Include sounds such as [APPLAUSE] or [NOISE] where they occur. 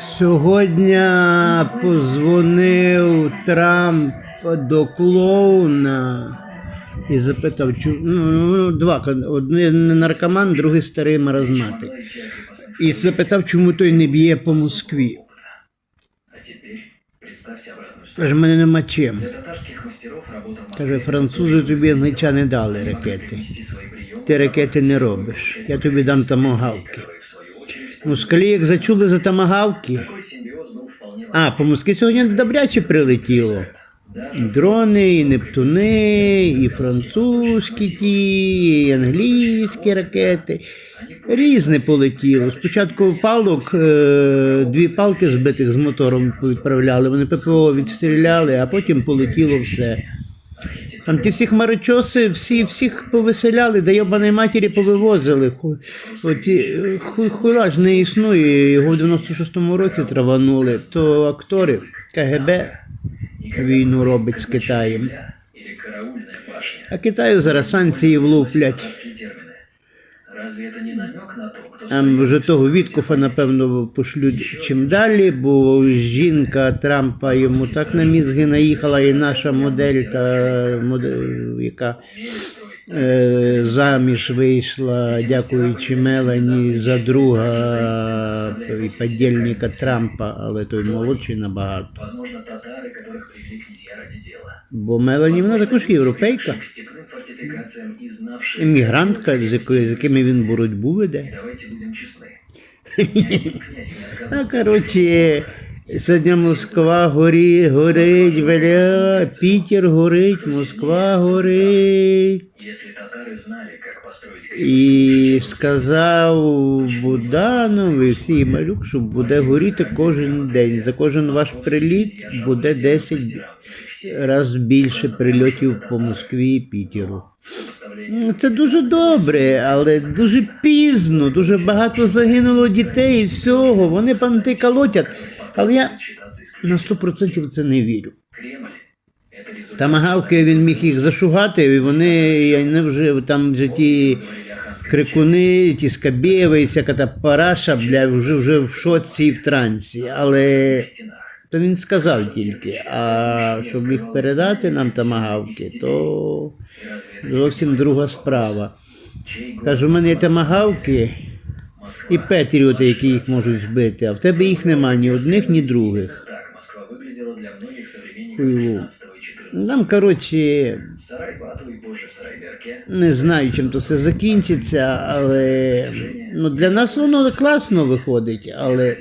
Сьогодні позвонив Трамп до клоуна і запитав, чу... ну, ну, два, один наркоман, другий старий маразматик. І запитав, чому той не б'є по Москві. Каже, мене нема чим. Каже, французи тобі англичани дали ракети. Ти ракети не робиш. Я тобі дам тамагавки. Москалі, як зачули за тамагавки. А, по Москві сьогодні добряче прилетіло. Дрони, і Нептуни, і французькі ті, і англійські ракети. Різне полетіло. Спочатку палок, е, дві палки збитих з мотором відправляли, вони ППО відстріляли, а потім полетіло все. Там ті всі хмарочоси, всі, всіх повеселяли, да йобаної матері повивозили. От, ху- хуйла ж не існує, його в 96-му році траванули. То актори КГБ війну робить з Китаєм. А Китаю зараз санкції влуплять. Вже того Віткофа, напевно, пошлють чим далі, бо жінка Трампа йому так на мізги наїхала, і наша модель, та модель, яка заміж вийшла, дякуючи Мелані, за друга і подільника Трампа, але той молодший набагато. Возможно, татары, которых привели князья ради дела. Бо Мелані вона також європейка, К степным фортификациям и знавшие... іммігрантка, з якою- з якими він боротьбу веде. И давайте будем честны. Князь, [LAUGHS] князь не А, отказался. коротше, сьогодні Москва горі, горить, бля, Пітер горить, Москва горить. І сказав Буданов і всі малюк, що буде горіти кожен день. За кожен ваш приліт буде 10 разів більше прильотів по Москві і Пітеру. Ну, Це дуже добре, але дуже пізно, дуже багато загинуло дітей і всього. Вони панти колотять. Але я на 100% в це не вірю. Тамагавки він міг їх зашугати, і вони я вже там вже ті крикуни, ті скабєви, і всяка та параша, бля, вже вже в шоці і в трансі. Але то він сказав тільки. А щоб їх передати нам тамагавки, то зовсім друга справа. Кажу, у мене є тамагавки? І петріоти, які їх можуть збити, а в тебе їх нема ні одних, ні других. Так Москва выглядела для многих современников Хуйло. 13 и 14 Нам, коротше, не знаю, чим то все закінчиться, але ну, для нас воно класно виходить, але